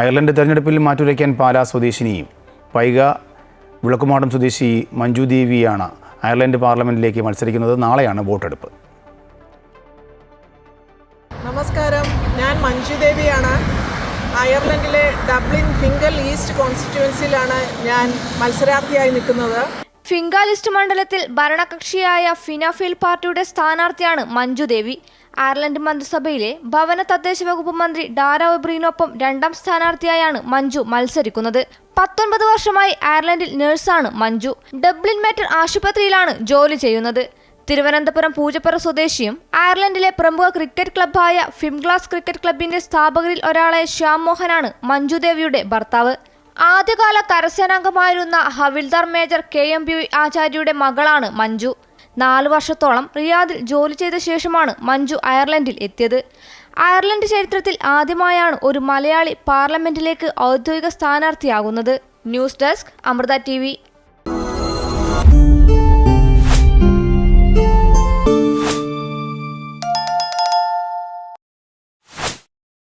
Ireland തെരഞ്ഞെടുപ്പിൽ മാറ്റുരയ്ക്കാൻ പാലാ സ്വദേശിനി പൈക വിളക്കുമാടം സ്വദേശി മഞ്ജു ദേവിയാണ് അയർലൻഡ് പാർലമെന്റിലേക്ക് മത്സരിക്കുന്നത്. നാളെയാണ് വോട്ടെടുപ്പ്. നമസ്കാരം. ഞാൻ മഞ്ജു ദേവിയാണ്. അയർലൻഡിലെ ഡബ്ലിൻ ഫിംഗൽ ഈസ്റ്റ് കോൺസ്റ്റിറ്റ്യുവൻസിയിലാണ് ഞാൻ മത്സരാർത്ഥിയായി നിൽക്കുന്നത്. ഫിംഗാലിസ്റ്റ് മണ്ഡലത്തിൽ ഭരണകക്ഷിയായ ഫിനാഫിൽ പാർട്ടിയുടെ സ്ഥാനാർത്ഥിയാണ് മഞ്ജുദേവി അയർലൻഡ് മന്ത്രിസഭയിലെ ഭവന തദ്ദേശ വകുപ്പ് മന്ത്രി ഡാര ഒബ്രീനൊപ്പം രണ്ടാം സ്ഥാനാർത്ഥിയായാണ് മഞ്ജു മത്സരിക്കുന്നത്. പത്തൊൻപത് വർഷമായി അയർലൻഡിൽ നഴ്സാണ് മഞ്ജു. ഡബ്ലിൻ മെറ്റർ ആശുപത്രിയിലാണ് ജോലി ചെയ്യുന്നത്. തിരുവനന്തപുരം പൂജപ്പുറ സ്വദേശിയും അയർലൻഡിലെ പ്രമുഖ ക്രിക്കറ്റ് ക്ലബ്ബായ ഫിംഗ്ലാസ് ക്രിക്കറ്റ് ക്ലബിന്റെ സ്ഥാപകരിൽ ഒരാളായ ശ്യാം മോഹനാണ് മഞ്ജുദേവിയുടെ ഭർത്താവ്. ആദ്യകാല കരസേനാംഗമായിരുന്ന ഹവിൽദാർ മേജർ കെ എം ബി ആചാര്യയുടെ മകളാണ് മഞ്ജു. നാല് വർഷത്തോളം റിയാദിൽ ജോലി ചെയ്ത ശേഷമാണ് മഞ്ജു അയർലൻഡിൽ എത്തിയത്. അയർലൻഡ് ചരിത്രത്തിൽ ആദ്യമായാണ് ഒരു മലയാളി പാർലമെന്റിലേക്ക് ഔദ്യോഗിക സ്ഥാനാർത്ഥിയാകുന്നത്. News desk Amrita T